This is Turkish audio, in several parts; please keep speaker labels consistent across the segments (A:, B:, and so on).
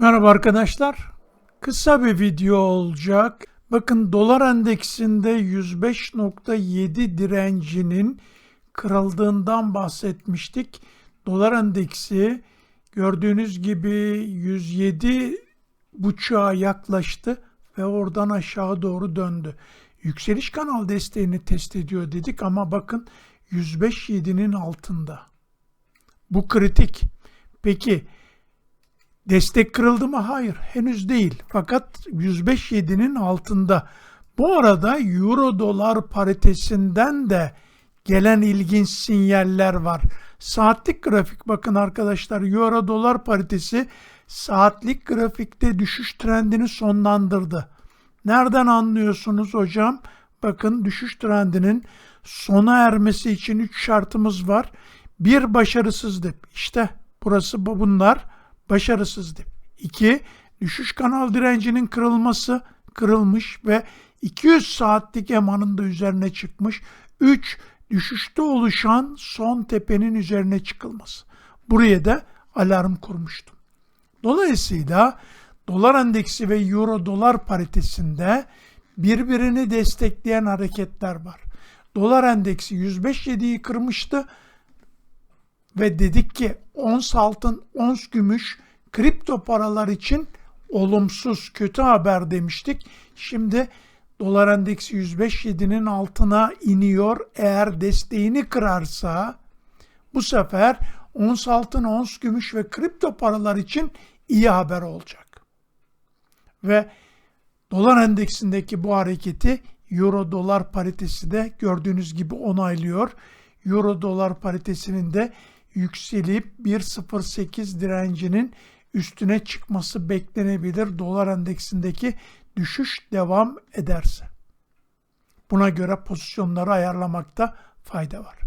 A: Merhaba arkadaşlar. Kısa bir video olacak. Bakın dolar endeksinde 105.7 direncinin kırıldığından bahsetmiştik. Dolar endeksi gördüğünüz gibi 107 buçuğa yaklaştı ve oradan aşağı doğru döndü. Yükseliş kanal desteğini test ediyor dedik ama bakın 105.7'nin altında. Bu kritik. Peki Destek kırıldı mı? Hayır, henüz değil. Fakat 105.7'nin altında. Bu arada euro dolar paritesinden de gelen ilginç sinyaller var. Saatlik grafik bakın arkadaşlar euro dolar paritesi saatlik grafikte düşüş trendini sonlandırdı. Nereden anlıyorsunuz hocam? Bakın düşüş trendinin sona ermesi için 3 şartımız var. Bir başarısız dip. İşte burası bunlar başarısız dip. 2. Düşüş kanal direncinin kırılması kırılmış ve 200 saatlik emanın da üzerine çıkmış. 3. Düşüşte oluşan son tepenin üzerine çıkılması. Buraya da alarm kurmuştum. Dolayısıyla dolar endeksi ve euro dolar paritesinde birbirini destekleyen hareketler var. Dolar endeksi 105.7'yi kırmıştı ve dedik ki ons altın, ons gümüş kripto paralar için olumsuz, kötü haber demiştik. Şimdi dolar endeksi 105.7'nin altına iniyor. Eğer desteğini kırarsa bu sefer ons altın, ons gümüş ve kripto paralar için iyi haber olacak. Ve dolar endeksindeki bu hareketi euro dolar paritesi de gördüğünüz gibi onaylıyor. Euro dolar paritesinin de yükselip 1.08 direncinin üstüne çıkması beklenebilir dolar endeksindeki düşüş devam ederse. Buna göre pozisyonları ayarlamakta fayda var.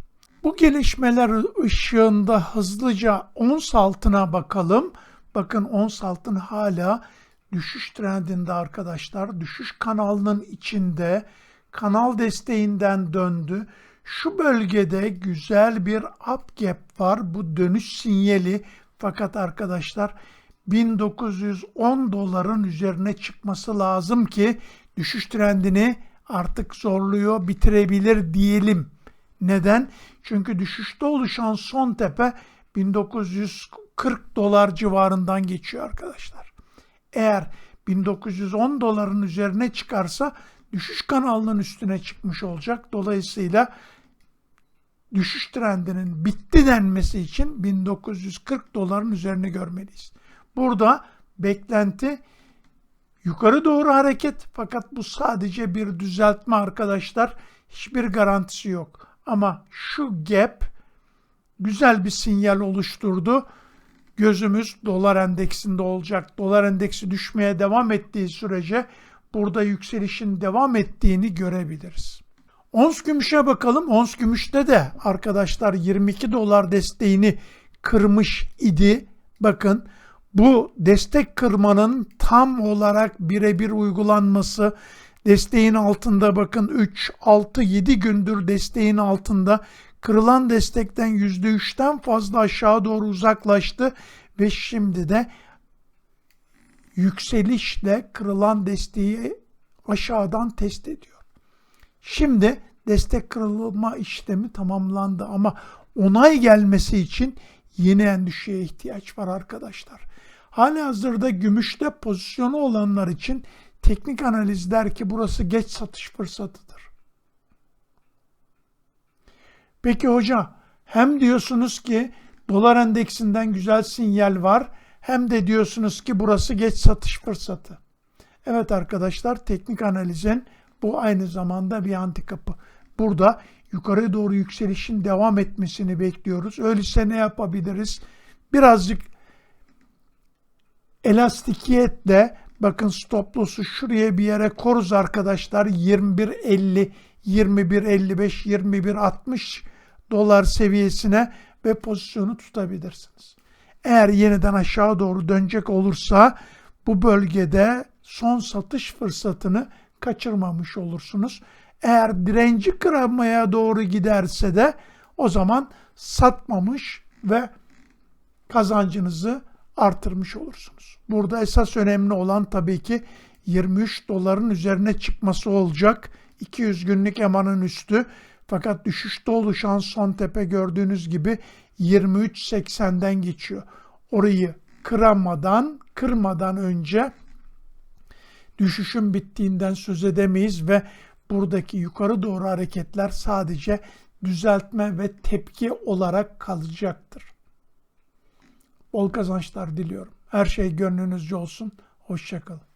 A: Bu gelişmeler ışığında hızlıca ons altına bakalım. Bakın ons altın hala düşüş trendinde arkadaşlar. Düşüş kanalının içinde kanal desteğinden döndü. Şu bölgede güzel bir up gap var. Bu dönüş sinyali fakat arkadaşlar 1910 doların üzerine çıkması lazım ki düşüş trendini artık zorluyor, bitirebilir diyelim. Neden? Çünkü düşüşte oluşan son tepe 1940 dolar civarından geçiyor arkadaşlar. Eğer 1910 doların üzerine çıkarsa düşüş kanalının üstüne çıkmış olacak. Dolayısıyla düşüş trendinin bitti denmesi için 1940 doların üzerine görmeliyiz. Burada beklenti yukarı doğru hareket fakat bu sadece bir düzeltme arkadaşlar. Hiçbir garantisi yok. Ama şu gap güzel bir sinyal oluşturdu. Gözümüz dolar endeksinde olacak. Dolar endeksi düşmeye devam ettiği sürece burada yükselişin devam ettiğini görebiliriz. Ons gümüşe bakalım. Ons gümüşte de arkadaşlar 22 dolar desteğini kırmış idi. Bakın bu destek kırmanın tam olarak birebir uygulanması desteğin altında bakın 3, 6, 7 gündür desteğin altında kırılan destekten %3'ten fazla aşağı doğru uzaklaştı ve şimdi de yükselişle kırılan desteği aşağıdan test ediyor. Şimdi destek kırılma işlemi tamamlandı ama onay gelmesi için yeni endişeye ihtiyaç var arkadaşlar. Hali hazırda gümüşte pozisyonu olanlar için teknik analiz der ki burası geç satış fırsatıdır. Peki hoca hem diyorsunuz ki dolar endeksinden güzel sinyal var hem de diyorsunuz ki burası geç satış fırsatı. Evet arkadaşlar teknik analizin bu aynı zamanda bir antikapı. Burada yukarı doğru yükselişin devam etmesini bekliyoruz. Öyleyse ne yapabiliriz? Birazcık elastikiyetle bakın stop loss'u şuraya bir yere koruz arkadaşlar. 21.50, 21.55, 21.60 dolar seviyesine ve pozisyonu tutabilirsiniz. Eğer yeniden aşağı doğru dönecek olursa bu bölgede son satış fırsatını kaçırmamış olursunuz. Eğer direnci kıramaya doğru giderse de o zaman satmamış ve kazancınızı artırmış olursunuz. Burada esas önemli olan tabii ki 23 doların üzerine çıkması olacak. 200 günlük emanın üstü. Fakat düşüşte oluşan son tepe gördüğünüz gibi 23.80'den geçiyor. Orayı kıramadan, kırmadan önce düşüşün bittiğinden söz edemeyiz ve buradaki yukarı doğru hareketler sadece düzeltme ve tepki olarak kalacaktır. Bol kazançlar diliyorum. Her şey gönlünüzce olsun. Hoşçakalın.